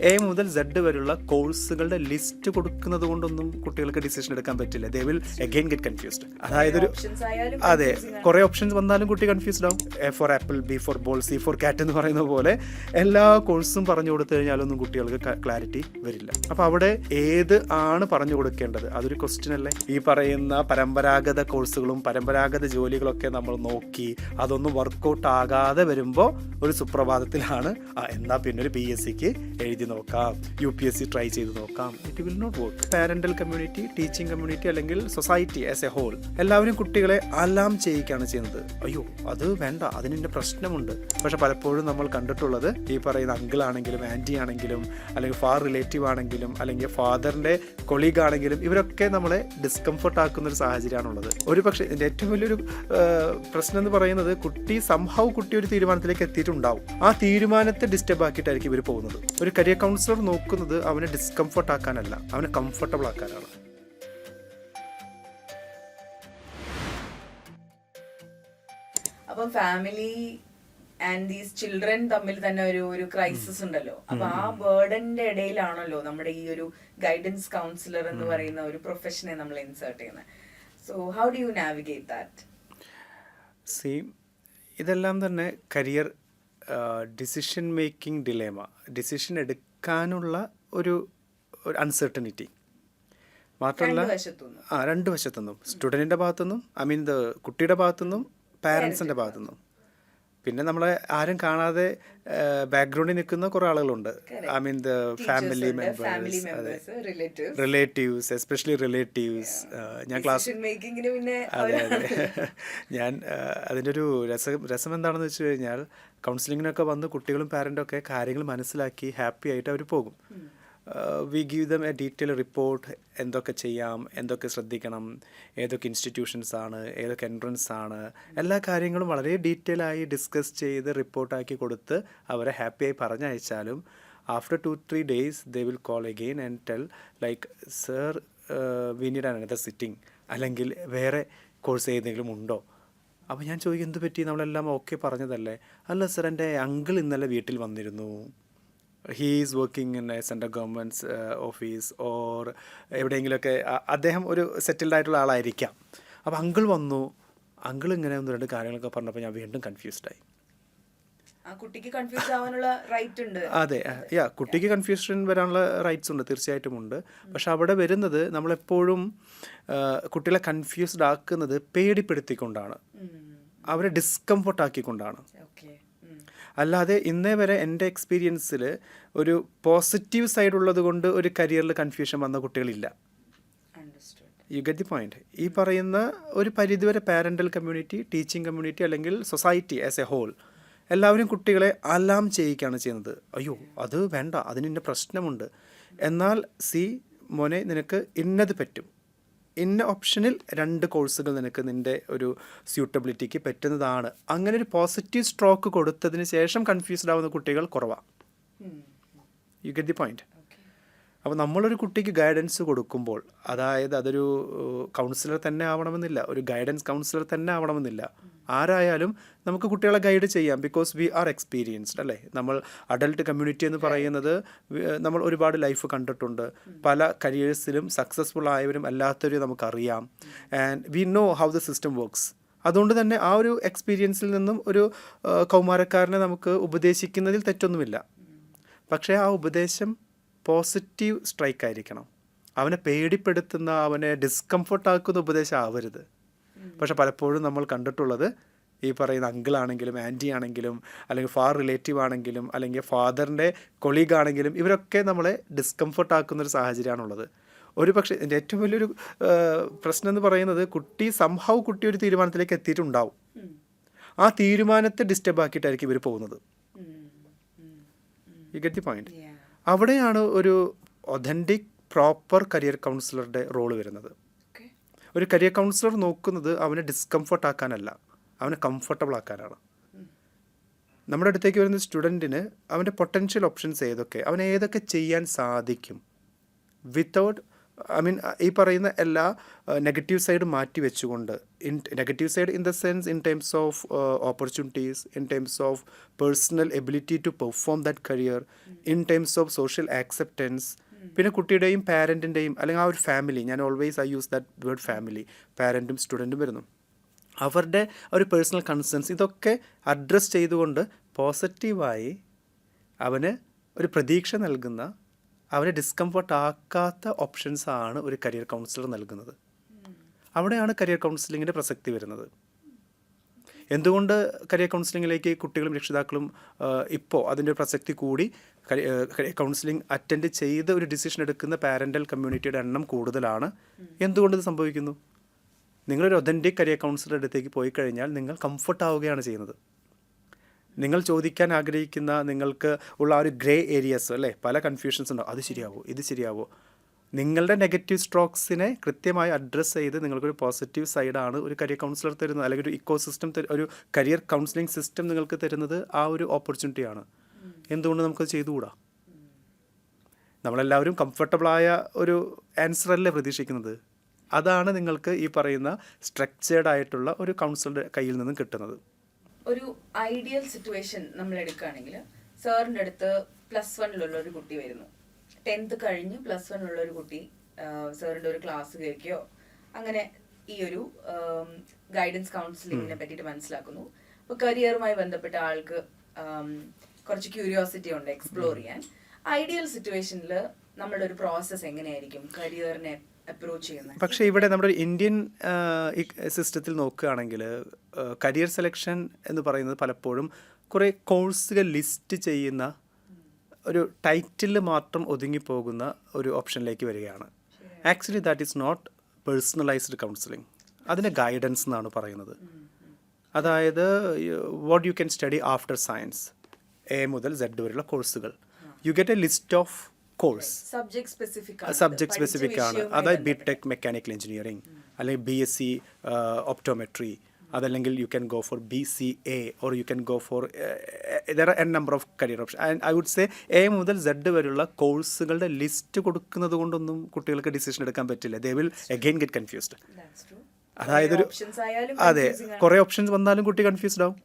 A മുതൽ Z വരെയുള്ള കോഴ്സുകളുടെ ലിസ്റ്റ് കൊടുക്കുന്നത് കൊണ്ടൊന്നും കുട്ടികൾക്ക് ഡിസിഷൻ എടുക്കാൻ പറ്റില്ല. They will again get confused അതായത് ഒരു അതെ കുറെ ഓപ്ഷൻസ് വന്നാലും കുട്ടി കൺഫ്യൂസ്ഡ് ആവും. A for apple B for ball C for cat എന്ന് പറയുന്ന പോലെ എല്ലാ കോഴ്സും പറഞ്ഞു കൊടുത്തു കഴിഞ്ഞാലൊന്നും കുട്ടികൾക്ക് ക്ലാരിറ്റി വരില്ല. അപ്പൊ അവിടെ ഏത് ആണ് പറഞ്ഞു കൊടുക്കേണ്ടത്? അതൊരു ക്വസ്റ്റ്യൻ അല്ലേ? ഈ പറയുന്ന പരമ്പരാഗത കോഴ്സുകളും പരമ്പരാഗത ജോലികളൊക്കെ നമ്മൾ നോക്കി അതൊന്നും വർക്കൗട്ട് ആകാതെ വരുമ്പോൾ ഒരു സുപ്രഭാതത്തിലാണ്. എന്നാൽ എന്നാ പിന്നെ ഒരു പി എസ് സിക്ക് എഴുതി നോക്കാം. U P S C try ചെയ്ത് നോക്കാം. It will not work parental community teaching community അല്ലെങ്കിൽ സൊസൈറ്റി ആസ് എ ഹോൾ എല്ലാവരും കുട്ടികളെ അലാം ചെയ്യിക്കുകയാണ് ചെയ്യുന്നത്. അയ്യോ അത് വേണ്ട. അതിന് പ്രശ്നമുണ്ട്. പക്ഷെ പലപ്പോഴും നമ്മൾ കണ്ടിട്ടുള്ളത് ഈ പറയുന്ന അങ്കിൾ ആണെങ്കിലും ആന്റി ആണെങ്കിലും അല്ലെങ്കിൽ ഫാർ റിലേറ്റീവ് ആണെങ്കിലും അല്ലെങ്കിൽ ഫാദറിന്റെ കൊളീഗ് ആണെങ്കിലും ഇവരൊക്കെ നമ്മളെ ഡിസ്കംഫർട്ട് ആക്കുന്ന ഒരു സാഹചര്യമാണുള്ളത് ഒരു പക്ഷേ ഇതിന്റെ ഏറ്റവും വലിയൊരു പ്രശ്നം എന്ന് പറയുന്നത് കുട്ടി സംഭവം കുട്ടി ഒരു തീരുമാനത്തിലേക്ക് എത്തിയിട്ടുണ്ടാവും. ആ തീരുമാനത്തെ ഡിസ്റ്റർബ് ആക്കിയിട്ടായിരിക്കും ഇവർ പോകുന്നത്. ഒരു കരിയർ കൗൺസിലർ നോക്കുന്നത് അവനെ ഡിസ്കംഫർട്ട് ആക്കാനല്ല. അവനെ കംഫർട്ടബിൾ ആക്കാനാണ്. അപ്പം ഫാമിലി ആൻഡ് ദീസ് ചിൽഡ്രൻ തമ്മിൽ തന്നെ ഒരു ഒരു ക്രൈസിസ് ഉണ്ടല്ലോ. അപ്പൊ ആ ബേർഡന്റെ ഇടയിലാണല്ലോ നമ്മുടെ ഈ ഒരു ഗൈഡൻസ് കൗൺസിലർ എന്ന് പറയുന്ന ഒരു പ്രൊഫഷനെ നമ്മൾ ഇൻസേർട്ട് ചെയ്യുന്നത്. So how do you navigate that same ഇതെല്ലാം തന്നെ career decision making dilemma decision എടുക്കാനുള്ള ഒരു ഒരു അൺസർട്ടനിറ്റി മാത്രമല്ല. ആ രണ്ട് വശത്തുനിന്നും. സ്റ്റുഡന്റിന്റെ ഭാഗത്തുനിന്നും ഐ മീൻ ദ കുട്ടിയുടെ ഭാഗത്തുനിന്നും പാരൻസിന്റെ ഭാഗത്തുനിന്നും. പിന്നെ നമ്മളെ ആരും കാണാതെ ബാക്ക്ഗ്രൗണ്ടിൽ നിൽക്കുന്ന കുറേ ആളുകളുണ്ട്. I mean the family members അതെ. റിലേറ്റീവ്സ് എസ്പെഷ്യലി റിലേറ്റീവ്സ് ഞാൻ ക്ലാസ് അതെ അതെ. ഞാൻ അതിന്റെ ഒരു രസം രസം എന്താണെന്ന് വെച്ച് കഴിഞ്ഞാൽ കൗൺസിലിങ്ങിനൊക്കെ വന്ന് കുട്ടികളും പാരന്റൊക്കെ ഒക്കെ കാര്യങ്ങൾ മനസ്സിലാക്കി ഹാപ്പി ആയിട്ട് അവർ പോകും. We give them a detail report എന്തൊക്കെ ചെയ്യാം എന്തൊക്കെ ശ്രദ്ധിക്കണം ഏതൊക്കെ ഇൻസ്റ്റിറ്റ്യൂഷൻസ് ആണ് ഏതൊക്കെ എൻട്രൻസ് ആണ്. എല്ലാ കാര്യങ്ങളും വളരെ ഡീറ്റെയിൽ ആയി ഡിസ്കസ് ചെയ്ത് റിപ്പോർട്ടാക്കി കൊടുത്ത് അവരെ ഹാപ്പിയായി പറഞ്ഞയച്ചാലും after two three days they will call again and tell like sir we need another sitting അല്ലെങ്കിൽ വേറെ കോഴ്സ് ഏതെങ്കിലും ഉണ്ടോ? അപ്പോൾ ഞാൻ ചോദിക്കും എന്ത് പറ്റി? നമ്മളെല്ലാം ഓക്കെ പറഞ്ഞതല്ലേ? അല്ല സർ എന്റെ അങ്കിൾ ഇന്നലെ വീട്ടിൽ വന്നിരുന്നു. He is working in a central governments office or എവിടെയെങ്കിലുമൊക്കെ അദ്ദേഹം ഒരു സെറ്റിൽഡ് ആയിട്ടുള്ള ആളായിരിക്കാം. അപ്പോൾ അങ്കിൾ വന്നു. അങ്കിൾ ഇങ്ങനെ ഒന്ന് രണ്ട് കാര്യങ്ങളൊക്കെ പറഞ്ഞപ്പോൾ ഞാൻ വീണ്ടും കൺഫ്യൂസ്ഡ് ആയി. ആ കുട്ടിക്ക് കൺഫ്യൂസ് ആവാനുള്ള റൈറ്റ് ഉണ്ട്. അതെ യാ കുട്ടിക്ക് കൺഫ്യൂഷൻ വരാനുള്ള റൈറ്റ്സ് ഉണ്ട് തീർച്ചയായിട്ടും ഉണ്ട്. പക്ഷെ അവിടെ വരുന്നത് നമ്മളെപ്പോഴും കുട്ടികളെ കൺഫ്യൂസ്ഡ് ആക്കുന്നത് പേടിപ്പെടുത്തിക്കൊണ്ടാണ്. അവരെ ഡിസ്കംഫർട്ട് ആക്കിക്കൊണ്ടാണ്. അല്ലാതെ ഇന്നേ വരെ എന്റെ എക്സ്പീരിയൻസിൽ ഒരു പോസിറ്റീവ് സൈഡ് ഉള്ളത് കൊണ്ട് ഒരു കരിയറിൽ കൺഫ്യൂഷൻ വന്ന കുട്ടികളില്ല. യു ഗെറ്റ് ദി പോയിന്റ് ഈ പറയുന്ന ഒരു പരിധിവരെ പാരന്റൽ കമ്മ്യൂണിറ്റി ടീച്ചിങ് കമ്മ്യൂണിറ്റി അല്ലെങ്കിൽ സൊസൈറ്റി ആസ് എ ഹോൾ എല്ലാവരും കുട്ടികളെ അലാം ചെയ്യിക്കുകയാണ് ചെയ്യുന്നത്. അയ്യോ അത് വേണ്ട അതിന് ഇന്ന പ്രശ്നമുണ്ട്. എന്നാൽ സി മോനെ നിനക്ക് ഇന്നത് പറ്റും. ഇന്ന ഓപ്ഷനിൽ രണ്ട് കോഴ്സുകൾ നിനക്ക് നിന്റെ ഒരു സ്യൂട്ടബിലിറ്റിക്ക് പറ്റുന്നതാണ്. അങ്ങനെ ഒരു പോസിറ്റീവ് സ്ട്രോക്ക് കൊടുത്തതിന് ശേഷം കൺഫ്യൂസ്ഡ് ആവുന്ന കുട്ടികൾ കുറവാണ് യു ഗെറ്റ് ദി പോയിന്റ് അപ്പോൾ നമ്മളൊരു കുട്ടിക്ക് ഗൈഡൻസ് കൊടുക്കുമ്പോൾ അതായത് അതൊരു കൗൺസിലർ തന്നെ ആവണമെന്നില്ല. ഒരു ഗൈഡൻസ് കൗൺസിലർ തന്നെ ആവണമെന്നില്ല. ആരായാലും നമുക്ക് കുട്ടികളെ ഗൈഡ് ചെയ്യാം ബിക്കോസ് വി ആർ എക്സ്പീരിയൻസ്ഡ് അല്ലേ? നമ്മൾ അഡൽട്ട് കമ്മ്യൂണിറ്റി എന്ന് പറയുന്നത് നമ്മൾ ഒരുപാട് ലൈഫ് കണ്ടിട്ടുണ്ട്. പല കരിയേഴ്സിലും സക്സസ്ഫുൾ ആയവരും അല്ലാത്തവരും നമുക്കറിയാം. And we know how the system works അതുകൊണ്ട് തന്നെ ആ ഒരു എക്സ്പീരിയൻസിൽ നിന്നും ഒരു കൗമാരക്കാരനെ നമുക്ക് ഉപദേശിക്കുന്നതിൽ തെറ്റൊന്നുമില്ല. പക്ഷേ ആ ഉപദേശം പോസിറ്റീവ് സ്ട്രൈക്ക് ആയിരിക്കണം. അവനെ പേടിപ്പെടുത്തുന്ന അവനെ ഡിസ്കംഫർട്ടാക്കുന്ന ഉപദേശം ആവരുത്. പക്ഷെ പലപ്പോഴും നമ്മൾ കണ്ടിട്ടുള്ളത് ഈ പറയുന്ന അങ്കിളാണെങ്കിലും ആന്റി ആണെങ്കിലും അല്ലെങ്കിൽ ഫാർ റിലേറ്റീവ് ആണെങ്കിലും അല്ലെങ്കിൽ ഫാദറിന്റെ കൊളീഗ് ആണെങ്കിലും ഇവരൊക്കെ നമ്മളെ ഡിസ്കംഫർട്ട് ആക്കുന്ന ഒരു സാഹചര്യമാണുള്ളത്. ഒരു പക്ഷേ എന്റെ ഏറ്റവും വലിയൊരു പ്രശ്നം എന്ന് പറയുന്നത് കുട്ടി സംഭവം കുട്ടി ഒരു തീരുമാനത്തിലേക്ക് എത്തിയിട്ടുണ്ടാവും. ആ തീരുമാനത്തെ ഡിസ്റ്റർബ് ആക്കിയിട്ടായിരിക്കും ഇവർ പോകുന്നത്. യു ഗെറ്റ് ദി പോയിന്റ് അവിടെയാണ് ഒരു ഒതന്റിക് പ്രോപ്പർ കരിയർ കൗൺസിലറുടെ റോൾ വരുന്നത്. ഒരു കരിയർ കൗൺസിലർ നോക്കുന്നത് അവനെ ഡിസ്കംഫർട്ട് ആക്കാനല്ല. അവനെ കംഫർട്ടബിൾ ആക്കാനാണ്. നമ്മുടെ അടുത്തേക്ക് വരുന്ന സ്റ്റുഡന്റിന് അവന്റെ പൊട്ടൻഷ്യൽ ഓപ്ഷൻസ് ഏതൊക്കെ? അവന് ഏതൊക്കെ ചെയ്യാൻ സാധിക്കും? വിത്തൗട്ട് ഐ മീൻ ഈ പറയുന്ന എല്ലാ നെഗറ്റീവ് സൈഡ് മാറ്റി വെച്ചുകൊണ്ട് in negative side in the sense in terms of opportunities in terms of personal ability to perform that career in terms of social acceptance പിന്നെ കുട്ടിയുടെയും പാരന്റിന്റെയും അല്ലെങ്കിൽ ആ ഒരു ഫാമിലി ഞാൻ always I use that word family പാരന്റും സ്റ്റുഡന്റും വരുന്നു. അവരുടെ ഒരു പേഴ്സണൽ കൺസേൺസ് ഇതൊക്കെ അഡ്രസ്സ് ചെയ്തുകൊണ്ട് പോസിറ്റീവായി അവന് ഒരു പ്രതീക്ഷ നൽകുന്ന അവനെ ഡിസ്കംഫർട്ട് ആക്കാത്ത ഓപ്ഷൻസാണ് ആണ് ഒരു കരിയർ കൗൺസിലർ നൽകുന്നത്. അവിടെയാണ് കരിയർ കൗൺസിലിങ്ങിന്റെ പ്രസക്തി വരുന്നത്. എന്തുകൊണ്ട് കരിയർ കൗൺസിലിങ്ങിലേക്ക് കുട്ടികളും രക്ഷിതാക്കളും ഇപ്പോൾ അതിന്റെ പ്രസക്തി കൂടി കൗൺസിലിംഗ് അറ്റൻഡ് ചെയ്ത് ഒരു ഡിസിഷൻ എടുക്കുന്ന പാരന്റൽ കമ്മ്യൂണിറ്റിയുടെ എണ്ണം കൂടുതലാണ്. എന്തുകൊണ്ട് ഇത് സംഭവിക്കുന്നു? നിങ്ങളൊരു ഒതന്റിക് കരിയർ കൗൺസിലറുടെ അടുത്തേക്ക് പോയി കഴിഞ്ഞാൽ നിങ്ങൾ കംഫർട്ട് ആവുകയാണ് ചെയ്യുന്നത്. നിങ്ങൾ ചോദിക്കാൻ ആഗ്രഹിക്കുന്ന നിങ്ങൾക്ക് ഉള്ള ആ ഒരു ഗ്രേ ഏരിയസ് അല്ലേ പല കൺഫ്യൂഷൻസ് ഉണ്ടാവും അത് ശരിയാവോ? ഇത് ശരിയാവോ? നിങ്ങളുടെ നെഗറ്റീവ് സ്ട്രോക്സിനെ കൃത്യമായി അഡ്രസ്സ് ചെയ്ത് നിങ്ങൾക്കൊരു പോസിറ്റീവ് സൈഡാണ് ഒരു കരിയർ കൗൺസിലർ തരുന്നത്. അല്ലെങ്കിൽ ഒരു ഇക്കോ സിസ്റ്റം ഒരു കരിയർ കൗൺസിലിംഗ് സിസ്റ്റം നിങ്ങൾക്ക് തരുന്നത് ആ ഒരു ഓപ്പർച്യൂണിറ്റിയാണ് എന്തുകൊണ്ട് നമുക്കത് ചെയ്തുകൂടാ? നമ്മളെല്ലാവരും കംഫർട്ടബിളായ ഒരു ആൻസർ അല്ലേ പ്രതീക്ഷിക്കുന്നത്? അതാണ് നിങ്ങൾക്ക് ഈ പറയുന്ന സ്ട്രക്ചേർഡ് ആയിട്ടുള്ള ഒരു കൗൺസിലറുടെ കയ്യിൽ നിന്നും കിട്ടുന്നത്. ഒരു ഐഡിയൽ സിറ്റുവേഷൻ നമ്മൾ എടുക്കുകയാണെങ്കിൽ സാറിന്റെ അടുത്ത് പ്ലസ് വണ്ണിലുള്ള ഒരു കുട്ടി വരുന്നു. ടെൻത്ത് കഴിഞ്ഞ് പ്ലസ് വണ്ണിലുള്ള ഒരു കുട്ടി സാറിന്റെ ഒരു ക്ലാസ് കേൾക്കുകയോ അങ്ങനെ ഈ ഒരു ഗൈഡൻസ് കൗൺസിലിങ്ങിനെ പറ്റിയിട്ട് മനസ്സിലാക്കുന്നു. അപ്പോൾ കരിയറുമായി ബന്ധപ്പെട്ട ആൾക്ക് കുറച്ച് ക്യൂരിയോസിറ്റി ഉണ്ട് എക്സ്പ്ലോർ ചെയ്യാൻ. ഐഡിയൽ സിറ്റുവേഷനിൽ നമ്മളുടെ ഒരു പ്രോസസ്സ് എങ്ങനെയായിരിക്കും? കരിയറിനെ അപ്രോച്ച് ചെയ്യുന്നത്. പക്ഷേ ഇവിടെ നമ്മുടെ ഇന്ത്യൻ സിസ്റ്റത്തിൽ നോക്കുകയാണെങ്കിൽ കരിയർ സെലക്ഷൻ എന്ന് പറയുന്നത് പലപ്പോഴും കുറേ കോഴ്സുകൾ ലിസ്റ്റ് ചെയ്യുന്ന ഒരു ടൈറ്റിൽ മാത്രം ഒതുങ്ങിപ്പോകുന്ന ഒരു ഓപ്ഷനിലേക്ക് വരികയാണ്. Actually that is not personalised counselling അതിന് ഗൈഡൻസ് എന്നാണ് പറയുന്നത്. അതായത് what you can study after science A മുതൽ സെഡ് വരെയുള്ള കോഴ്സുകൾ you get a list of course subject specific subject specific ആണ്. അതായത് ബി ടെക് മെക്കാനിക്കൽ എഞ്ചിനീയറിംഗ് അല്ലെങ്കിൽ ബി എസ് സി ഒപ്റ്റോമെട്രി അതല്ലെങ്കിൽ you can go for B C A or you can go for there N number of career option and I would say A മുതൽ Z വരെയുള്ള കോഴ്സുകളുടെ list കൊടുക്കുന്നത് കൊണ്ടൊന്നും കുട്ടികൾക്ക് decision എടുക്കാൻ പറ്റില്ല. They will again get confused അതായത് ഒരു അതെ കുറേ ഓപ്ഷൻസ് വന്നാലും കുട്ടി കൺഫ്യൂസ്ഡ് ആവും.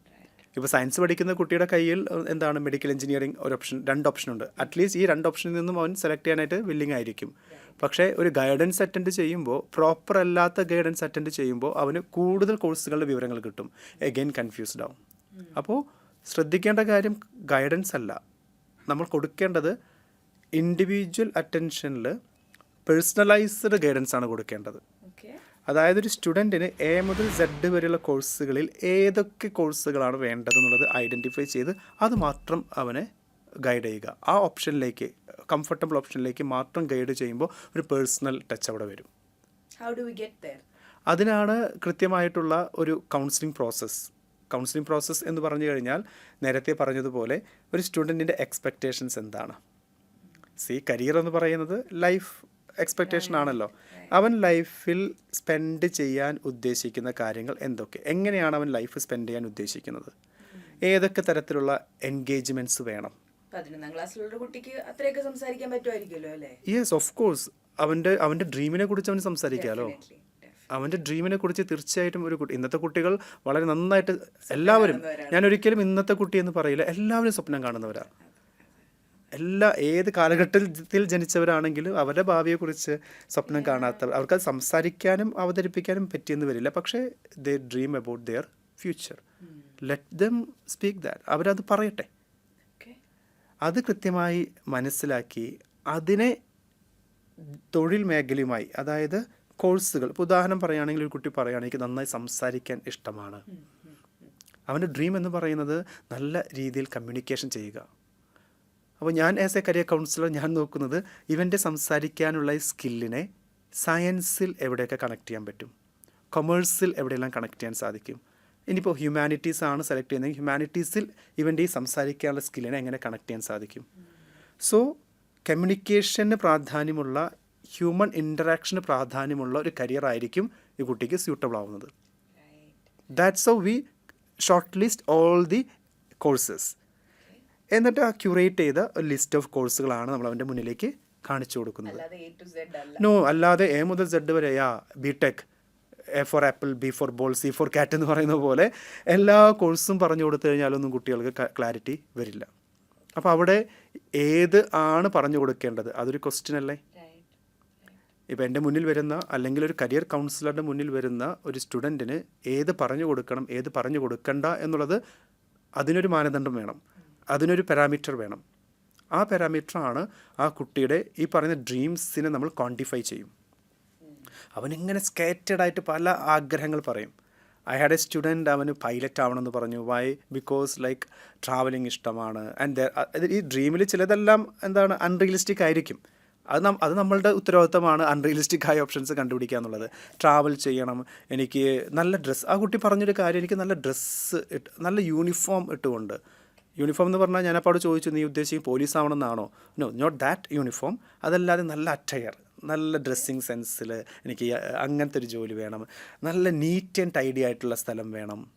ഇപ്പോൾ സയൻസ് പഠിക്കുന്ന കുട്ടിയുടെ കയ്യിൽ എന്താണ് മെഡിക്കൽ എഞ്ചിനീയറിംഗ് ഒരു ഓപ്ഷൻ രണ്ട് ഓപ്ഷൻ ഉണ്ട്. അറ്റ്ലീസ്റ്റ് ഈ രണ്ട് ഓപ്ഷനിൽ നിന്നും അവൻ സെലക്ട് ചെയ്യാനായിട്ട് വില്ലിംഗ് ആയിരിക്കും. പക്ഷേ ഒരു ഗൈഡൻസ് അറ്റൻഡ് ചെയ്യുമ്പോൾ പ്രോപ്പർ അല്ലാത്ത ഗൈഡൻസ് അറ്റൻഡ് ചെയ്യുമ്പോൾ അവന് കൂടുതൽ കോഴ്സുകളുടെ വിവരങ്ങൾ കിട്ടും. എഗെയിൻ കൺഫ്യൂസ്ഡ് ആവും. അപ്പോൾ ശ്രദ്ധിക്കേണ്ട കാര്യം ഗൈഡൻസ് അല്ല. നമ്മൾ കൊടുക്കേണ്ടത് ഇൻഡിവിജ്വൽ അറ്റൻഷനിൽ പേഴ്സണലൈസ്ഡ് ഗൈഡൻസ് ആണ് കൊടുക്കേണ്ടത്. അതായത് ഒരു സ്റ്റുഡന്റിന് എ മുതൽ സെഡ് വരെയുള്ള കോഴ്സുകളിൽ ഏതൊക്കെ കോഴ്സുകളാണ് വേണ്ടതെന്നുള്ളത് ഐഡന്റിഫൈ ചെയ്ത് അത് മാത്രം അവനെ ഗൈഡ് ചെയ്യുക. ആ ഓപ്ഷനിലേക്ക് കംഫർട്ടബിൾ ഓപ്ഷനിലേക്ക് മാത്രം ഗൈഡ് ചെയ്യുമ്പോൾ ഒരു പേഴ്സണൽ ടച്ച് അവിടെ വരും. How do we get there അതിനാണ് കൃത്യമായിട്ടുള്ള ഒരു കൗൺസിലിംഗ് പ്രോസസ്സ് കൗൺസിലിംഗ് പ്രോസസ്സ് എന്ന് പറഞ്ഞു കഴിഞ്ഞാൽ നേരത്തെ പറഞ്ഞതുപോലെ ഒരു സ്റ്റുഡന്റിന്റെ എക്സ്പെക്റ്റേഷൻസ് എന്താണ്? സി കരിയർ എന്ന് പറയുന്നത് ലൈഫ് എക്സ്പെക്റ്റേഷൻ ആണല്ലോ. അവൻ ലൈഫിൽ സ്പെൻഡ് ചെയ്യാൻ ഉദ്ദേശിക്കുന്ന കാര്യങ്ങൾ എന്തൊക്കെ? എങ്ങനെയാണ് അവൻ ലൈഫ് സ്പെൻഡ് ചെയ്യാൻ ഉദ്ദേശിക്കുന്നത്? ഏതൊക്കെ തരത്തിലുള്ള എൻഗേജ്മെന്റ്സ് വേണം? പതിനൊന്നാം ക്ലാസ്സിലുള്ള ഒരു കുട്ടിക്ക് അത്രയൊക്കെ സംസാരിക്കാൻ പറ്റുമായിരിക്കുമല്ലോ അല്ലേ? യെസ് ഓഫ് കോഴ്സ് അവന്റെ അവന്റെ ഡ്രീമിനെ കുറിച്ച് അവന് സംസാരിക്കാമല്ലോ. അവന്റെ ഡ്രീമിനെ കുറിച്ച് തീർച്ചയായിട്ടും ഒരു കുട്ടി ഇന്നത്തെ കുട്ടികൾ വളരെ നന്നായിട്ട് എല്ലാവരും ഞാൻ ഒരിക്കലും ഇന്നത്തെ കുട്ടി എന്ന് പറയില്ല എല്ലാവരും സ്വപ്നം കാണുന്നവരാണ് എല്ലാ ഏത് കാലഘട്ടത്തിൽ ജനിച്ചവരാണെങ്കിലും അവരുടെ ഭാവിയെക്കുറിച്ച് സ്വപ്നം കാണാത്തവർ അവർക്ക് അത് സംസാരിക്കാനും അവതരിപ്പിക്കാനും പറ്റിയെന്ന് വരില്ല. പക്ഷേ they dream about their future let them speak that അവരത് പറയട്ടെ. അത് കൃത്യമായി മനസ്സിലാക്കി അതിനെ തൊഴിൽ മേഖലയുമായി അതായത് കോഴ്സുകൾ. ഇപ്പോൾ ഉദാഹരണം പറയുകയാണെങ്കിൽ ഒരു കുട്ടി പറയുകയാണെങ്കിൽ എനിക്ക് നന്നായി സംസാരിക്കാൻ ഇഷ്ടമാണ്. അവന്റെ ഡ്രീം എന്ന് പറയുന്നത് നല്ല രീതിയിൽ കമ്മ്യൂണിക്കേഷൻ ചെയ്യുക. അപ്പോൾ ഞാൻ ആസ് എ കരിയർ കൗൺസിലർ ഞാൻ നോക്കുന്നത് ഇവന്റെ സംസാരിക്കാനുള്ള ഈ സ്കില്ലിനെ സയൻസിൽ എവിടെയൊക്കെ കണക്ട് ചെയ്യാൻ പറ്റും? കൊമേഴ്സിൽ എവിടെയെല്ലാം കണക്ട് ചെയ്യാൻ സാധിക്കും? ഇനിയിപ്പോൾ ഹ്യൂമാനിറ്റീസ് ആണ് സെലക്ട് ചെയ്യുന്നത്. ഹ്യൂമാനിറ്റീസിൽ ഇവന്റെ ഈ സംസാരിക്കാനുള്ള സ്കില്ലിനെ എങ്ങനെ കണക്ട് ചെയ്യാൻ സാധിക്കും? സോ കമ്മ്യൂണിക്കേഷന് പ്രാധാന്യമുള്ള ഹ്യൂമൻ ഇന്ററാക്ഷന് പ്രാധാന്യമുള്ള ഒരു കരിയർ ആയിരിക്കും ഈ കുട്ടിക്ക് സ്യൂട്ടബിൾ ആവുന്നത്. That's how we shortlist all the courses എന്നിട്ട് ആ ക്യൂറേറ്റ് ചെയ്ത ഒരു ലിസ്റ്റ് ഓഫ് കോഴ്സുകളാണ് നമ്മൾ അവന്റെ മുന്നിലേക്ക് കാണിച്ചു കൊടുക്കുന്നത്. നോ അല്ലാതെ എ മുതൽ Z വരെയാ B tech A for apple B for ball C for cat എന്ന് പറയുന്ന പോലെ എല്ലാ കോഴ്സും പറഞ്ഞു കൊടുത്തു കഴിഞ്ഞാലൊന്നും കുട്ടികൾക്ക് ക്ലാരിറ്റി വരില്ല. അപ്പോൾ അവിടെ ഏത് ആണ് പറഞ്ഞു കൊടുക്കേണ്ടത്? അതൊരു ക്വസ്റ്റ്യൻ അല്ലേ? ഇപ്പോൾ എന്റെ മുന്നിൽ വരുന്ന അല്ലെങ്കിൽ ഒരു കരിയർ കൗൺസിലറുടെ മുന്നിൽ വരുന്ന ഒരു സ്റ്റുഡന്റിന് ഏത് പറഞ്ഞു കൊടുക്കണം ഏത് പറഞ്ഞു കൊടുക്കണ്ട എന്നുള്ളത് അതിനൊരു മാനദണ്ഡം വേണം. അതിനൊരു പാരാമീറ്റർ വേണം. ആ പാരാമീറ്ററാണ് ആ കുട്ടിയുടെ ഈ പറയുന്ന ഡ്രീംസിനെ നമ്മൾ ക്വാണ്ടിഫൈ ചെയ്യും. അവനിങ്ങനെ സ്കേറ്റഡായിട്ട് പല ആഗ്രഹങ്ങൾ പറയും. ഐ ഹാഡ് എ സ്റ്റുഡന്റ് അവന് പൈലറ്റ് ആവണമെന്ന് പറഞ്ഞു. വൈ ബിക്കോസ് ലൈക്ക് ട്രാവലിംഗ് ഇഷ്ടമാണ്. ആൻഡ് ഈ ഡ്രീമിൽ ചിലതെല്ലാം എന്താണ് അൺറിയലിസ്റ്റിക് ആയിരിക്കും. അത് നം അത് നമ്മളുടെ ഉത്തരവാദിത്തമാണ് അൺറിയലിസ്റ്റിക് ആയ ഓപ്ഷൻസ് കണ്ടുപിടിക്കുക എന്നുള്ളത്. ട്രാവൽ ചെയ്യണം. എനിക്ക് നല്ല ഡ്രസ്സ് ആ കുട്ടി പറഞ്ഞൊരു കാര്യം എനിക്ക് നല്ല ഡ്രസ്സ് ഇട്ട് നല്ല യൂണിഫോം ഇട്ടുകൊണ്ട്. യൂണിഫോം എന്ന് പറഞ്ഞാൽ ഞാനപ്പോൾ അവിടെ ചോദിച്ചു നീ ഉദ്ദേശിക്കും പോലീസ് ആവണമെന്നാണോ നോ നോട്ട് ദാറ്റ് യൂണിഫോം അതല്ലാതെ നല്ല അറ്റയർ നല്ല ഡ്രസ്സിങ് സെൻസിൽ എനിക്ക് അങ്ങനത്തെ ഒരു ജോലി വേണം. നല്ല നീറ്റ് ആൻഡ് ടൈഡി ആയിട്ടുള്ള സ്ഥലം വേണം.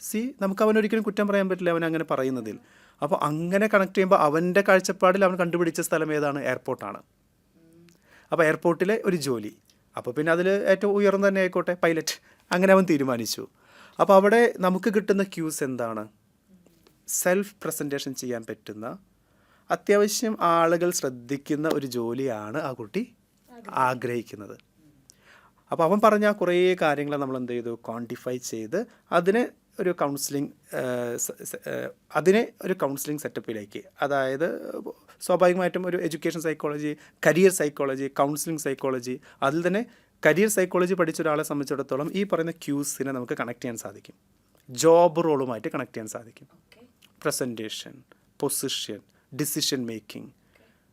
സി നമുക്ക് അവനൊരിക്കലും കുറ്റം പറയാൻ പറ്റില്ല അവൻ അങ്ങനെ പറയുന്നതിൽ. അപ്പോൾ അങ്ങനെ കണക്ട് ചെയ്യുമ്പോൾ അവന്റെ കാഴ്ചപ്പാടിൽ അവൻ കണ്ടുപിടിച്ച സ്ഥലം ഏതാണ്? എയർപോർട്ടാണ് അപ്പോൾ എയർപോർട്ടിലെ ഒരു ജോലി. അപ്പോൾ പിന്നെ അതിൽ ഏറ്റവും ഉയർന്നു തന്നെ ആയിക്കോട്ടെ പൈലറ്റ് അങ്ങനെ അവൻ തീരുമാനിച്ചു. അപ്പോൾ അവിടെ നമുക്ക് കിട്ടുന്ന ക്യൂസ് എന്താണ്? സെൽഫ് പ്രസന്റേഷൻ ചെയ്യാൻ പറ്റുന്ന അത്യാവശ്യം ആളുകൾ ശ്രദ്ധിക്കുന്ന ഒരു ജോലിയാണ് ആ കുട്ടി ആഗ്രഹിക്കുന്നത്. അപ്പോൾ അവൻ പറഞ്ഞ കുറേ കാര്യങ്ങൾ നമ്മൾ എന്ത് ചെയ്തു? ക്വാണ്ടിഫൈ ചെയ്ത് അതിനെ ഒരു കൗൺസിലിംഗ് അതിനെ ഒരു കൗൺസിലിംഗ് സെറ്റപ്പിലേക്ക് അതായത് സ്വാഭാവികമായിട്ടും ഒരു education psychology career psychology counselling psychology അതിൽ തന്നെ കരിയർ സൈക്കോളജി പഠിച്ച ഒരാളെ സംബന്ധിച്ചിടത്തോളം ഈ പറയുന്ന ക്യൂസിനെ നമുക്ക് കണക്ട് ചെയ്യാൻ സാധിക്കും. ജോബ് റോളുമായിട്ട് കണക്ട് ചെയ്യാൻ സാധിക്കും. പ്രസന്റേഷൻ പൊസിഷൻ ഡിസിഷൻ മേക്കിംഗ്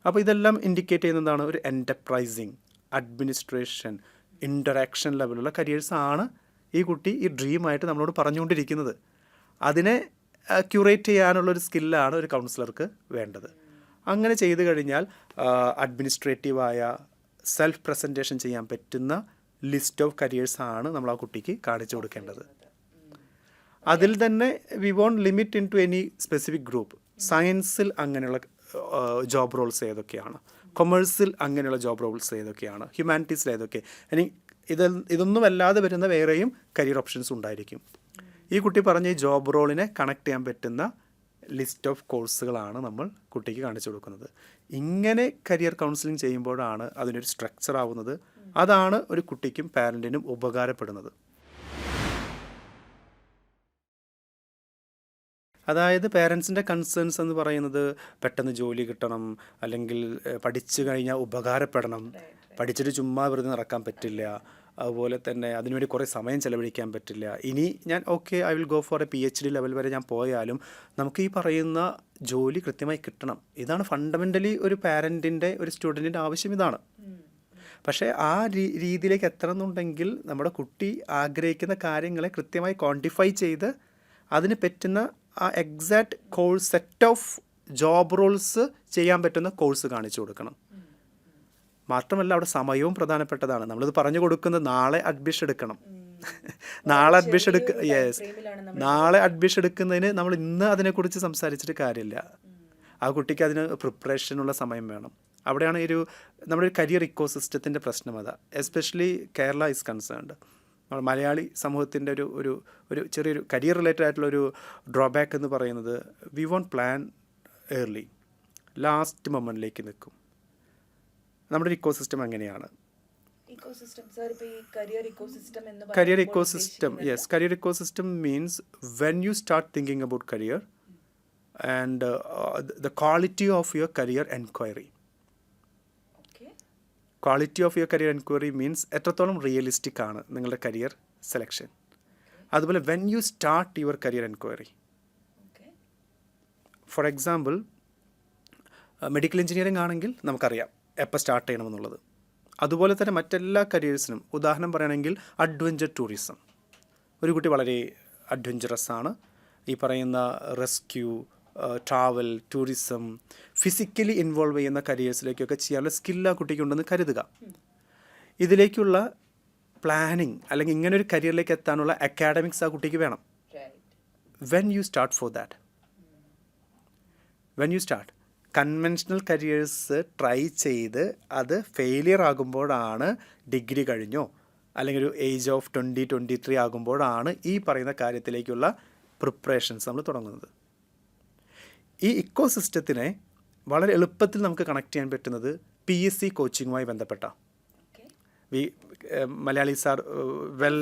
അപ്പോൾ ഇതെല്ലാം ഇൻഡിക്കേറ്റ് ചെയ്യുന്നതാണ് ഒരു എന്റർപ്രൈസിങ് അഡ്മിനിസ്ട്രേഷൻ ഇന്ററാക്ഷൻ ലെവലുള്ള കരിയേഴ്സ് ആണ് ഈ കുട്ടി ഈ ഡ്രീമായിട്ട് നമ്മളോട് പറഞ്ഞുകൊണ്ടിരിക്കുന്നത്. അതിനെ ക്യൂറേറ്റ് ചെയ്യാനുള്ളൊരു സ്കില്ലാണ് ഒരു കൗൺസിലർക്ക് വേണ്ടത്. അങ്ങനെ ചെയ്തു കഴിഞ്ഞാൽ അഡ്മിനിസ്ട്രേറ്റീവായ സെൽഫ് പ്രസന്റേഷൻ ചെയ്യാൻ പറ്റുന്ന ലിസ്റ്റ് ഓഫ് കരിയേഴ്സ് ആണ് നമ്മൾ ആ കുട്ടിക്ക് കാണിച്ചു കൊടുക്കേണ്ടത്. അതിൽ തന്നെ we won't limit into any specific group സയൻസിൽ അങ്ങനെയുള്ള ജോബ് റോൾസ് ഏതൊക്കെയാണ്? കൊമേഴ്സിൽ അങ്ങനെയുള്ള ജോബ് റോൾസ് ഏതൊക്കെയാണ്? ഹ്യൂമാനിറ്റീസിൽ ഏതൊക്കെ? ഇനി ഇത് ഇതൊന്നും അല്ലാതെ വരുന്ന വേറെയും കരിയർ ഓപ്ഷൻസ് ഉണ്ടായിരിക്കും. ഈ കുട്ടി പറഞ്ഞ ഈ ജോബ് റോളിനെ കണക്ട് ചെയ്യാൻ പറ്റുന്ന ലിസ്റ്റ് ഓഫ് കോഴ്സുകളാണ് നമ്മൾ കുട്ടിക്ക് കാണിച്ചു കൊടുക്കുന്നത്. ഇങ്ങനെ കരിയർ കൗൺസിലിംഗ് ചെയ്യുമ്പോഴാണ് അതിനൊരു സ്ട്രക്ചർ ആവുന്നത്. അതാണ് ഒരു കുട്ടിക്കും പാരന്റിനും ഉപകാരപ്പെടുന്നത്. അതായത് പേരൻസിന്റെ കൺസേൺസ് എന്ന് പറയുന്നത് പെട്ടെന്ന് ജോലി കിട്ടണം അല്ലെങ്കിൽ പഠിച്ചു കഴിഞ്ഞാൽ ഉപകാരപ്പെടണം. പഠിച്ചിട്ട് ചുമ്മാ വെറുതെ നടക്കാൻ പറ്റില്ല. അതുപോലെ തന്നെ അതിനുവേണ്ടി കുറേ സമയം ചെലവഴിക്കാൻ പറ്റില്ല. ഇനി ഞാൻ okay I will go for a P H D level വരെ ഞാൻ പോയാലും നമുക്ക് ഈ പറയുന്ന ജോലി കൃത്യമായി കിട്ടണം. ഇതാണ് ഫണ്ടമെന്റലി ഒരു പാരന്റിന്റെ ഒരു സ്റ്റുഡന്റിന്റെ ആവശ്യം ഇതാണ്. പക്ഷേ ആ രീതിയിലേക്ക് എത്തണമെന്നുണ്ടെങ്കിൽ നമ്മുടെ കുട്ടി ആഗ്രഹിക്കുന്ന കാര്യങ്ങളെ കൃത്യമായി ക്വാണ്ടിഫൈ ചെയ്ത് അതിന് പറ്റുന്ന ആ exact course set of job roles ചെയ്യാൻ പറ്റുന്ന കോഴ്സ് കാണിച്ചു കൊടുക്കണം. മാത്രമല്ല അവിടെ സമയവും പ്രധാനപ്പെട്ടതാണ്. നമ്മളിത് പറഞ്ഞു കൊടുക്കുന്നത് നാളെ അഡ്മിഷൻ എടുക്കണം. നാളെ അഡ്മിഷൻ എടുക്ക യെസ് നാളെ അഡ്മിഷൻ എടുക്കുന്നതിന് നമ്മൾ ഇന്ന് അതിനെക്കുറിച്ച് സംസാരിച്ചിട്ട് കാര്യമില്ല. ആ കുട്ടിക്ക് അതിന് പ്രിപ്പറേഷനുള്ള സമയം വേണം. അവിടെയാണ് ഈ ഒരു നമ്മുടെ ഒരു കരിയർ ഇക്കോ സിസ്റ്റത്തിന്റെ പ്രശ്നം അതാ. എസ്പെഷ്യലി കേരള ഇസ് കൺസേൺഡ് നമ്മൾ മലയാളി സമൂഹത്തിന്റെ ഒരു ഒരു ഒരു ചെറിയൊരു കരിയർ റിലേറ്റഡ് ആയിട്ടുള്ള ഒരു ഡ്രോബാക്ക് എന്ന് പറയുന്നത് we won't plan early last മൊമെന്റിലേക്ക് നിൽക്കും. നമ്മുടെ ഇക്കോ സിസ്റ്റം എങ്ങനെയാണ്? ഇക്കോസിസ്റ്റം ഇക്കോ ഇപ്പൊ yes career ecosystem means when you start thinking about career and the quality of your career about career and uh, uh, the quality of your career enquiry Okay. Quality of your career enquiry means എത്രത്തോളം realistic ആണ് നിങ്ങളുടെ career selection അതുപോലെ when you start your career enquiry. For example medical engineering ആണെങ്കിൽ നമുക്കറിയാം എപ്പോൾ start ചെയ്യണമെന്നുള്ളത്. അതുപോലെ തന്നെ മറ്റെല്ലാ കരിയേഴ്സിനും ഉദാഹരണം പറയുകയാണെങ്കിൽ അഡ്വഞ്ചർ ടൂറിസം ഒരു കുട്ടി വളരെ അഡ്വഞ്ചറസ് ആണ്. ഈ പറയുന്ന rescue travel tourism physically involve ചെയ്യുന്ന കരിയേഴ്സിലേക്കൊക്കെ ചെയ്യാനുള്ള സ്കില്ല് ആ കുട്ടിക്കുണ്ടെന്ന് കരുതുക. ഇതിലേക്കുള്ള പ്ലാനിങ് അല്ലെങ്കിൽ ഇങ്ങനെ ഒരു കരിയറിലേക്ക് എത്താനുള്ള അക്കാഡമിക്സ് ആ കുട്ടിക്ക് വേണം. When you start for that when you start conventional careers try ചെയ്ത് അത് ഫെയിലിയർ ആകുമ്പോഴാണ് ഡിഗ്രി കഴിഞ്ഞോ? അല്ലെങ്കിൽ ഒരു age of twenty twenty three ആകുമ്പോഴാണ് ഈ പറയുന്ന കാര്യത്തിലേക്കുള്ള പ്രിപ്പറേഷൻസ് നമ്മൾ തുടങ്ങുന്നത്. ഈ ഇക്കോ സിസ്റ്റത്തിനെ വളരെ എളുപ്പത്തിൽ നമുക്ക് കണക്ട് ചെയ്യാൻ പറ്റുന്നത് പി എസ് സി കോച്ചിങ്ങുമായി ബന്ധപ്പെട്ട. We Malayalees sir well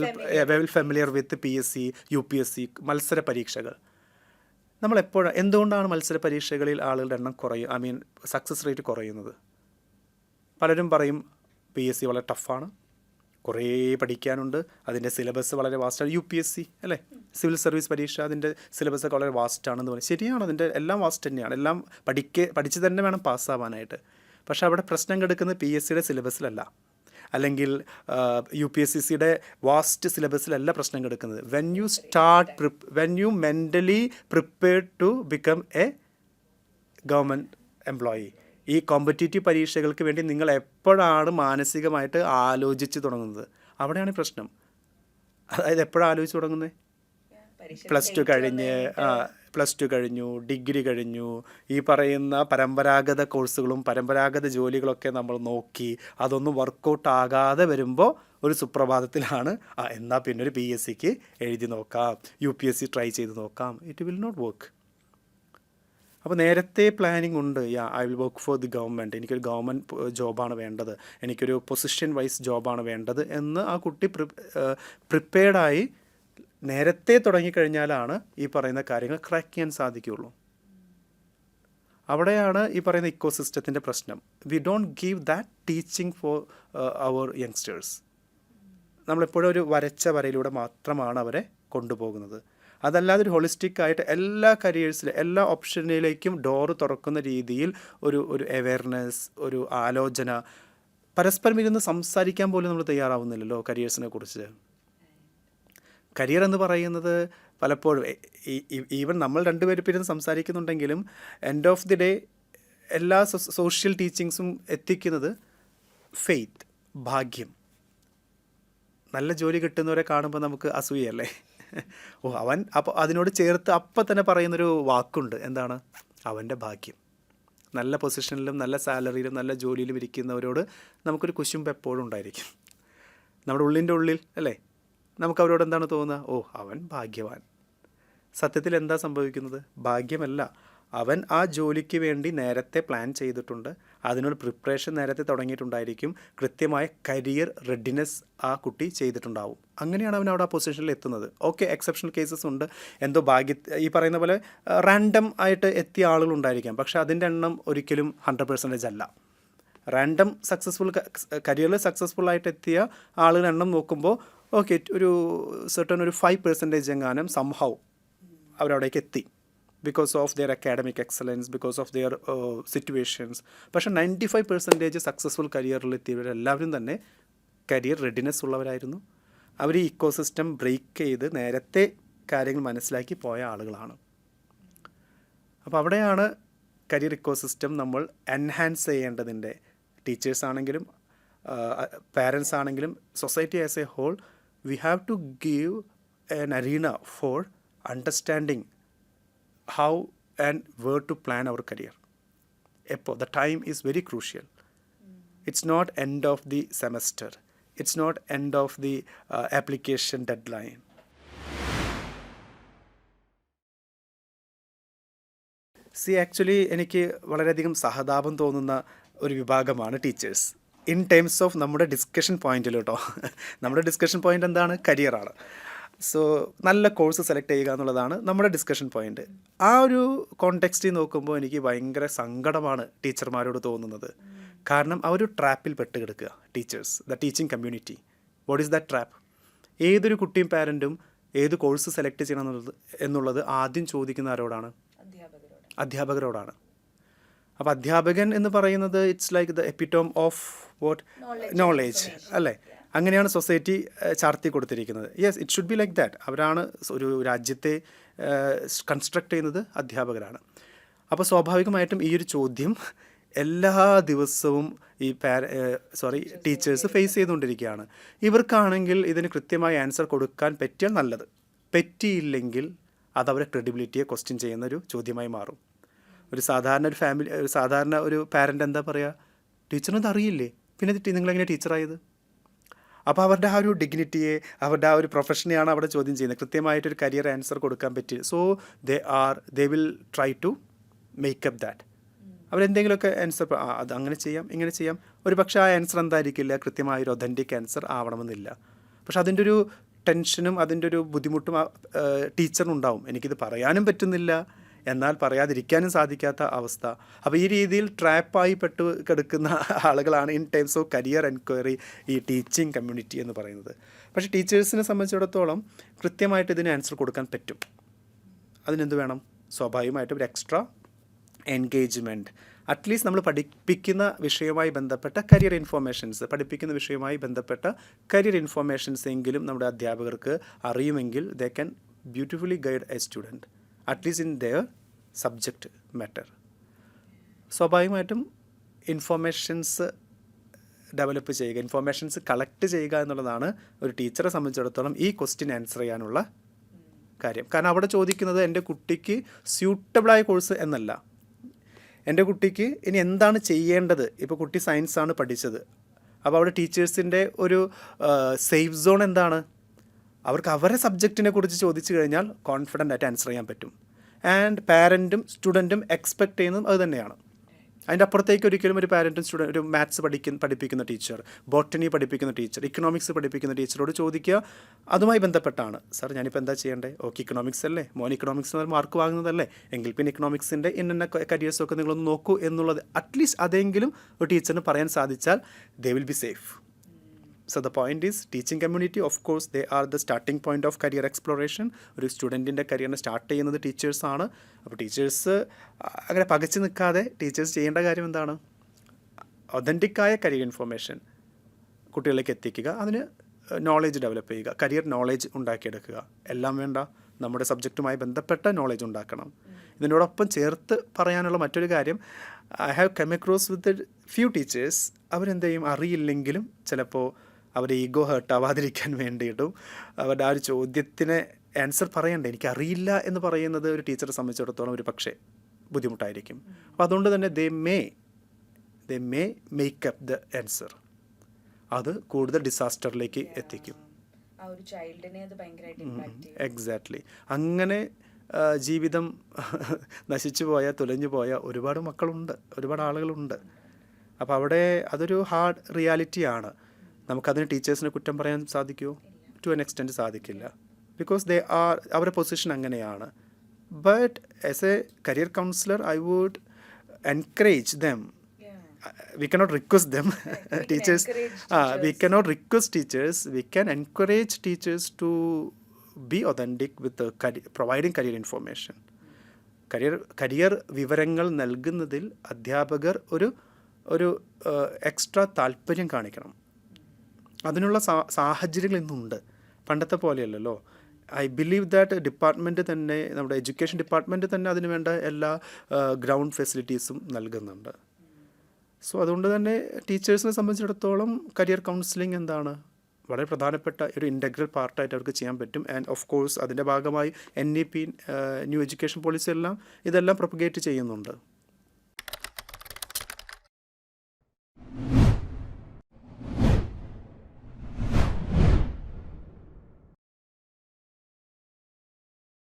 well familiar with P S C U P S C മത്സര പരീക്ഷകൾ. നമ്മൾ എപ്പോഴാണ് എന്തുകൊണ്ടാണ് മത്സര പരീക്ഷകളിൽ ആളുകളുടെ എണ്ണം കുറയും ഐ മീൻ സക്സസ് റേറ്റ് കുറയുന്നത്? പലരും പറയും പി എസ് സി വളരെ ടഫാണ് കുറേ പഠിക്കാനുണ്ട്. അതിന്റെ സിലബസ് വളരെ വാസ്റ്റാണ് യു പി എസ് സി അല്ലേ? സിവിൽ സർവീസ് പരീക്ഷ അതിന്റെ സിലബസ് ഒക്കെ വളരെ വാസ്റ്റാണെന്ന് പറയും. ശരിയാണ് അതിന്റെ എല്ലാം വാസ്റ്റ് തന്നെയാണ്. എല്ലാം പഠിക്ക പഠിച്ച് തന്നെ വേണം പാസ്സാവാനായിട്ട്. പക്ഷേ അവിടെ പ്രശ്നം കിടക്കുന്നത് പി എസ് സിയുടെ സിലബസിലല്ല അല്ലെങ്കിൽ യു പി എസ് സി സിയുടെ വാസ്റ്റ് സിലബസിലല്ല പ്രശ്നം കിടക്കുന്നത്. When you start when you mentally prepared to become a government employee ഈ കോമ്പറ്റേറ്റീവ് പരീക്ഷകൾക്ക് വേണ്ടി നിങ്ങൾ എപ്പോഴാണ് മാനസികമായിട്ട് ആലോചിച്ച് തുടങ്ങുന്നത്? അവിടെയാണ് പ്രശ്നം. അതായത് എപ്പോഴാണ് ആലോചിച്ച് തുടങ്ങുന്നത്? പ്ലസ് ടു കഴിഞ്ഞ് പ്ലസ് ടു കഴിഞ്ഞു ഡിഗ്രി കഴിഞ്ഞു ഈ പറയുന്ന പരമ്പരാഗത കോഴ്സുകളും പരമ്പരാഗത ജോലികളൊക്കെ നമ്മൾ നോക്കി അതൊന്നും വർക്കൗട്ട് ആകാതെ വരുമ്പോൾ ഒരു സുപ്രഭാതത്തിലാണ്. എന്നാൽ പിന്നെ ഒരു പി എസ് സിക്ക് എഴുതി നോക്കാം U P S C try ചെയ്ത് നോക്കാം. ഇറ്റ് വിൽ നോട്ട് വർക്ക് അപ്പോൾ നേരത്തെ പ്ലാനിങ് ഉണ്ട്. Yeah I will work for the government എനിക്കൊരു ഗവൺമെന്റ് ജോബാണ് വേണ്ടത്. എനിക്കൊരു പൊസിഷൻ വൈസ് ജോബാണ് വേണ്ടത് എന്ന് ആ കുട്ടി പ്രിപ്പയർഡായി നേരത്തെ തുടങ്ങിക്കഴിഞ്ഞാലാണ് ഈ പറയുന്ന കാര്യങ്ങൾ ക്രാക്ക് ചെയ്യാൻ സാധിക്കുകയുള്ളൂ. അവിടെയാണ് ഈ പറയുന്ന ഇക്കോ സിസ്റ്റത്തിന്റെ പ്രശ്നം we don't give that teaching for our youngsters നമ്മളെപ്പോഴും ഒരു വരച്ച വരയിലൂടെ മാത്രമാണ് അവരെ കൊണ്ടുപോകുന്നത്. അതല്ലാതെ ഒരു ഹോളിസ്റ്റിക് ആയിട്ട് എല്ലാ കരിയേഴ്സിലും എല്ലാ ഓപ്ഷനിലേക്കും ഡോറ് തുറക്കുന്ന രീതിയിൽ ഒരു ഒരു അവയർനെസ് ഒരു ആലോചന പരസ്പരം ഇരുന്ന് സംസാരിക്കാൻ പോലും നമ്മൾ തയ്യാറാവുന്നില്ലല്ലോ കരിയേഴ്സിനെ കുറിച്ച്. കരിയർ എന്ന് പറയുന്നത് പലപ്പോഴും ഈവൻ നമ്മൾ രണ്ടുപേരും ഇരുന്ന് സംസാരിക്കുന്നുണ്ടെങ്കിലും എൻഡ് ഓഫ് ദി ഡേ എല്ലാ സോഷ്യൽ ടീച്ചിങ്സും എത്തിക്കുന്നത് ഫെയ്ത്ത് ഭാഗ്യം. നല്ല ജോലി കിട്ടുന്നവരെ കാണുമ്പോൾ നമുക്ക് അസൂയല്ലേ ഓ അവൻ അപ്പോൾ അതിനോട് ചേർത്ത് അപ്പം തന്നെ പറയുന്നൊരു വാക്കുണ്ട്. എന്താണ്? അവന്റെ ഭാഗ്യം. നല്ല പൊസിഷനിലും നല്ല സാലറിയിലും നല്ല ജോലിയിലും ഇരിക്കുന്നവരോട് നമുക്കൊരു കുശുമ്പ് എപ്പോഴും ഉണ്ടായിരിക്കും. നമ്മുടെ ഉള്ളിന്റെ ഉള്ളിൽ അല്ലേ? നമുക്ക് അവരോട് എന്താണ് തോന്നുന്നത് ഓ അവൻ ഭാഗ്യവാൻ. സത്യത്തിൽ എന്താ സംഭവിക്കുന്നത്? ഭാഗ്യമല്ല. അവൻ ആ ജോലിക്ക് വേണ്ടി നേരത്തെ പ്ലാൻ ചെയ്തിട്ടുണ്ട്. അതിനൊരു പ്രിപ്പറേഷൻ നേരത്തെ തുടങ്ങിയിട്ടുണ്ടായിരിക്കും. കൃത്യമായ കരിയർ റെഡിനെസ് ആ കുട്ടി ചെയ്തിട്ടുണ്ടാവും. അങ്ങനെയാണ് അവൻ അവിടെ ആ പൊസിഷനിൽ എത്തുന്നത്. ഓക്കെ എക്സെപ്ഷണൽ കേസസ് ഉണ്ട്. എന്തോ ഭാഗ്യ ഈ പറയുന്ന പോലെ റാൻഡം ആയിട്ട് എത്തിയ ആളുകളുണ്ടായിരിക്കാം പക്ഷേ അതിന്റെ എണ്ണം ഒരിക്കലും ഹൺഡ്രഡ് പെർസെന്റേജ് അല്ല. റാൻഡം സക്സസ്ഫുൾ കരിയറിൽ സക്സസ്ഫുൾ ആയിട്ട് എത്തിയ ആളുകളുടെ എണ്ണം നോക്കുമ്പോൾ ഓക്കെ ഒരു സെർട്ടൺ ഒരു ഫൈവ് പെർസെന്റേജ് എങ്ങാനും സംഭവം അവരവിടേക്ക് എത്തി. Because of their academic excellence because of their situations പക്ഷേ നയന്റി ഫൈവ് പെർസെന്റേജ് സക്സസ്ഫുൾ കരിയറിൽ എത്തിയവരെല്ലാവരും തന്നെ കരിയർ റെഡിനെസ് ഉള്ളവരായിരുന്നു. അവർ ഈ ഇക്കോ സിസ്റ്റം ബ്രേക്ക് ചെയ്ത് നേരത്തെ കാര്യങ്ങൾ മനസ്സിലാക്കി പോയ ആളുകളാണ്. അപ്പോൾ അവിടെയാണ് കരിയർ ഇക്കോ സിസ്റ്റം നമ്മൾ എൻഹാൻസ് ചെയ്യേണ്ടതിന്റെ ടീച്ചേഴ്സ് ആണെങ്കിലും പാരൻസ് ആണെങ്കിലും society as a whole we have to give an arena for understanding how and where to plan our career എപ്പോൾ the time is very crucial it's not end of the semester it's not end of the application deadline see actually എനിക്ക് വളരെയധികം സഹതാപം തോന്നുന്ന ഒരു വിഭാഗമാണ് teachers in terms of നമ്മുടെ discussion പോയിന്റിൽ കേട്ടോ. നമ്മുടെ ഡിസ്കഷൻ പോയിന്റ് എന്താണ്? കരിയറാണ് സോ നല്ല കോഴ്സ് സെലക്ട് ചെയ്യുക എന്നുള്ളതാണ് നമ്മുടെ ഡിസ്കഷൻ പോയിന്റ് ആ ഒരു കോണ്ടെക്സ്റ്റിൽ നോക്കുമ്പോൾ എനിക്ക് ഭയങ്കര സങ്കടമാണ് ടീച്ചർമാരോട് തോന്നുന്നത്. കാരണം ആ ഒരു ട്രാപ്പിൽ പെട്ട് കിടക്കുക teachers the teaching community what is the trap ഏതൊരു കുട്ടിയും പാരന്റും ഏത് കോഴ്സ് സെലക്ട് ചെയ്യണം എന്നുള്ളത് എന്നുള്ളത് ആദ്യം ചോദിക്കുന്ന ആരോടാണ്? അധ്യാപകരോട്. അധ്യാപകരോടാണ്. അപ്പോൾ അധ്യാപകൻ എന്ന് പറയുന്നത് it's like the epitome of what knowledge അല്ലേ? അങ്ങനെയാണ് സൊസൈറ്റി ചാർത്തി കൊടുത്തിരിക്കുന്നത്. Yes it should be like that അവരാണ് ഒരു രാജ്യത്തെ കൺസ്ട്രക്ട് ചെയ്യുന്നത് അധ്യാപകരാണ്. അപ്പോൾ സ്വാഭാവികമായിട്ടും ഈ ഒരു ചോദ്യം എല്ലാ ദിവസവും ഈ പാര സോറി ടീച്ചേഴ്സ് ഫേസ് ചെയ്തുകൊണ്ടിരിക്കുകയാണ്. ഇവർക്കാണെങ്കിൽ ഇതിന് കൃത്യമായ ആൻസർ കൊടുക്കാൻ പറ്റിയാൽ നല്ലത്. പറ്റിയില്ലെങ്കിൽ അത് അവരെ ക്രെഡിബിലിറ്റിയെ ക്വസ്റ്റ്യൻ ചെയ്യുന്ന ഒരു ചോദ്യമായി മാറും. ഒരു സാധാരണ ഒരു ഫാമിലി ഒരു സാധാരണ ഒരു പാരന്റ് എന്താ പറയുക ടീച്ചറിനത് അറിയില്ലേ? പിന്നെ നിങ്ങളെങ്ങനെ ടീച്ചറായത്? അപ്പോൾ അവരുടെ ആ ഒരു ഡിഗ്നിറ്റിയെ അവരുടെ ആ ഒരു പ്രൊഫഷനെയാണ് അവിടെ ചോദ്യം ചെയ്യുന്നത്. കൃത്യമായിട്ടൊരു കരിയർ ആൻസർ കൊടുക്കാൻ പറ്റി so they are they will try to make up that അവരെന്തെങ്കിലുമൊക്കെ answer അത് അങ്ങനെ ചെയ്യാം ഇങ്ങനെ ചെയ്യാം. ഒരു പക്ഷേ ആ ആൻസർ എന്തായിരിക്കില്ല? കൃത്യമായ ഒരു ഒതന്റിക് ആൻസർ ആവണമെന്നില്ല. പക്ഷെ അതിന്റെ ഒരു ടെൻഷനും അതിന്റെ ഒരു ബുദ്ധിമുട്ടും ടീച്ചറിനുണ്ടാവും. എനിക്കിത് പറയാനും പറ്റുന്നില്ല. എന്നാൽ പറയാതിരിക്കാനും സാധിക്കാത്ത അവസ്ഥ. അപ്പോൾ ഈ രീതിയിൽ ട്രാപ്പായി പെട്ട് കിടക്കുന്ന ആളുകളാണ് in times of career enquiry ഈ ടീച്ചിങ് കമ്മ്യൂണിറ്റി എന്ന് പറയുന്നത്. പക്ഷേ ടീച്ചേഴ്സിനെ സംബന്ധിച്ചിടത്തോളം കൃത്യമായിട്ട് ഇതിന് ആൻസർ കൊടുക്കാൻ പറ്റും. അതിനെന്ത് വേണം? സ്വാഭാവികമായിട്ടും ഒരു എക്സ്ട്രാ എൻഗേജ്മെന്റ്. അറ്റ്ലീസ്റ്റ് നമ്മൾ പഠിപ്പിക്കുന്ന വിഷയവുമായി ബന്ധപ്പെട്ട കരിയർ ഇൻഫോർമേഷൻസ് പഠിപ്പിക്കുന്ന വിഷയവുമായി ബന്ധപ്പെട്ട കരിയർ ഇൻഫോർമേഷൻസ് എങ്കിലും നമ്മുടെ അധ്യാപകർക്ക് അറിയുമെങ്കിൽ they can beautifully guide a student at least in their subject matter സ്വാഭാവികമായിട്ടും ഇൻഫോർമേഷൻസ് ഡെവലപ്പ് ചെയ്യുക ഇൻഫോർമേഷൻസ് കളക്ട് ചെയ്യുക എന്നുള്ളതാണ് ഒരു ടീച്ചറെ സംബന്ധിച്ചിടത്തോളം ഈ ക്വസ്റ്റ്യൻ ആൻസർ ചെയ്യാനുള്ള കാര്യം. കാരണം അവിടെ ചോദിക്കുന്നത് എന്റെ കുട്ടിക്ക് സ്യൂട്ടബിളായ കോഴ്സ് എന്നല്ല. എന്റെ കുട്ടിക്ക് ഇനി എന്താണ് ചെയ്യേണ്ടത്? ഇപ്പോൾ കുട്ടി സയൻസാണ് പഠിച്ചത്. അപ്പോൾ അവിടെ ടീച്ചേഴ്സിന്റെ ഒരു സേഫ് സോൺ എന്താണ്? അവർക്ക് അവരുടെ സബ്ജക്റ്റിനെ കുറിച്ച് ചോദിച്ചു കഴിഞ്ഞാൽ കോൺഫിഡന്റ് ആയിട്ട് ആൻസർ ചെയ്യാൻ പറ്റും. ആൻഡ് പാരന്റും സ്റ്റുഡന്റും എക്സ്പെക്ട് ചെയ്യുന്നതും അത് തന്നെയാണ്. അതിന്റെ അപ്പുറത്തേക്ക് ഒരിക്കലും ഒരു പാരന്റും സ്റ്റുഡന്റ് ഒരു മാത്സ് പഠിക്കുന്ന പഠിപ്പിക്കുന്ന ടീച്ചർ ബോട്ടണി പഠിപ്പിക്കുന്ന ടീച്ചർ ഇക്കണോമിക്സ് പഠിപ്പിക്കുന്ന ടീച്ചറോട് ചോദിക്കുക അതുമായി ബന്ധപ്പെട്ടാണ്. സാർ ഞാനിപ്പോൾ എന്താ ചെയ്യേണ്ടത് ഓക്കെ ഇക്കണോമിക്സ് അല്ലേ? മോൻ ഇക്കണോമിക്സ് മാർക്ക് വാങ്ങുന്നതല്ലേ? എങ്കിൽ പിന്നെ ഇക്കണോമിക്സിന്റെ ഇന്ന കരിയേഴ്സൊക്കെ നിങ്ങളൊന്ന് നോക്കൂ എന്നുള്ളത് അറ്റ്ലീസ്റ്റ് അതെങ്കിലും ഒരു ടീച്ചറിന് പറയാൻ സാധിച്ചാൽ they will be safe so the point is teaching community of course they are the starting point of career exploration ഒരു സ്റ്റുഡന്റിന്റെ കരിയറിനെ സ്റ്റാർട്ട് ചെയ്യുന്നത് ടീച്ചേഴ്സാണ് അപ്പോൾ ടീച്ചേഴ്സ് അങ്ങനെ പകച്ചു നിൽക്കാതെ ടീച്ചേഴ്സ് ചെയ്യേണ്ട കാര്യം എന്താണ്? ഒതന്റിക്കായ കരിയർ ഇൻഫോർമേഷൻ കുട്ടികളിലേക്ക് എത്തിക്കുക. അതിന് നോളേജ് ഡെവലപ്പ് ചെയ്യുക. കരിയർ നോളേജ് ഉണ്ടാക്കിയെടുക്കുക. എല്ലാം വേണ്ട. നമ്മുടെ സബ്ജക്റ്റുമായി ബന്ധപ്പെട്ട നോളേജ് ഉണ്ടാക്കണം. ഇതിനോടൊപ്പം ചേർത്ത് പറയാനുള്ള മറ്റൊരു കാര്യം I have come across with few teachers അവരെന്ത് ചെയ്യും? അറിയില്ലെങ്കിലും ചിലപ്പോൾ അവരുടെ ഈഗോ ഹേർട്ടാവാതിരിക്കാൻ വേണ്ടിയിട്ടും അവരുടെ ആ ഒരു ചോദ്യത്തിന് ആൻസർ പറയണ്ടേ? എനിക്കറിയില്ല എന്ന് പറയുന്നത് ഒരു ടീച്ചറെ സംബന്ധിച്ചിടത്തോളം ഒരു പക്ഷേ ബുദ്ധിമുട്ടായിരിക്കും. അപ്പോൾ അതുകൊണ്ട് തന്നെ they may they may make up the answer അത് കൂടുതൽ ഡിസാസ്റ്ററിലേക്ക് എത്തിക്കും. എക്സാക്ട്ലി അങ്ങനെ ജീവിതം നശിച്ചു പോയ തുലഞ്ഞു പോയ ഒരുപാട് മക്കളുണ്ട്. ഒരുപാട് ആളുകളുണ്ട്. അപ്പോൾ അവിടെ അതൊരു ഹാർഡ് റിയാലിറ്റിയാണ് നമുക്കതിന് ടീച്ചേഴ്സിനെ കുറ്റം പറയാൻ സാധിക്കുമോ ടു എൻ എക്സ്റ്റെന്റ് സാധിക്കില്ല ബിക്കോസ് ദേ ആർ അവരുടെ പൊസിഷൻ അങ്ങനെയാണ് but as a career counsellor I would encourage them them can teachers encourage ah we teachers. cannot request teachers we can encourage teachers to be authentic with providing career information career career വിവരങ്ങൾ നൽകുന്നതിൽ അധ്യാപകർ ഒരു ഒരു extra താല്പര്യം കാണിക്കണം അതിനുള്ള സാഹചര്യങ്ങൾ ഇന്നുണ്ട് പണ്ടത്തെ പോലെയല്ലല്ലോ. ഐ ബിലീവ് ദാറ്റ് ഡിപ്പാർട്ട്മെന്റ് തന്നെ നമ്മുടെ എഡ്യൂക്കേഷൻ ഡിപ്പാർട്ട്മെന്റ് തന്നെ അതിന് വേണ്ട എല്ലാ ഗ്രൗണ്ട് ഫെസിലിറ്റീസും നൽകുന്നുണ്ട്. സോ അതുകൊണ്ട് തന്നെ ടീച്ചേഴ്സിനെ സംബന്ധിച്ചിടത്തോളം കരിയർ കൗൺസിലിംഗ് എന്താണ്? വളരെ പ്രധാനപ്പെട്ട ഒരു ഇന്റഗ്രൽ പാർട്ടായിട്ട് അവർക്ക് ചെയ്യാൻ പറ്റും. ആൻഡ് ഓഫ് കോഴ്സ് അതിന്റെ ഭാഗമായി N E P new education policy എല്ലാം ഇതെല്ലാം പ്രൊപ്പഗേറ്റ് ചെയ്യുന്നുണ്ട്.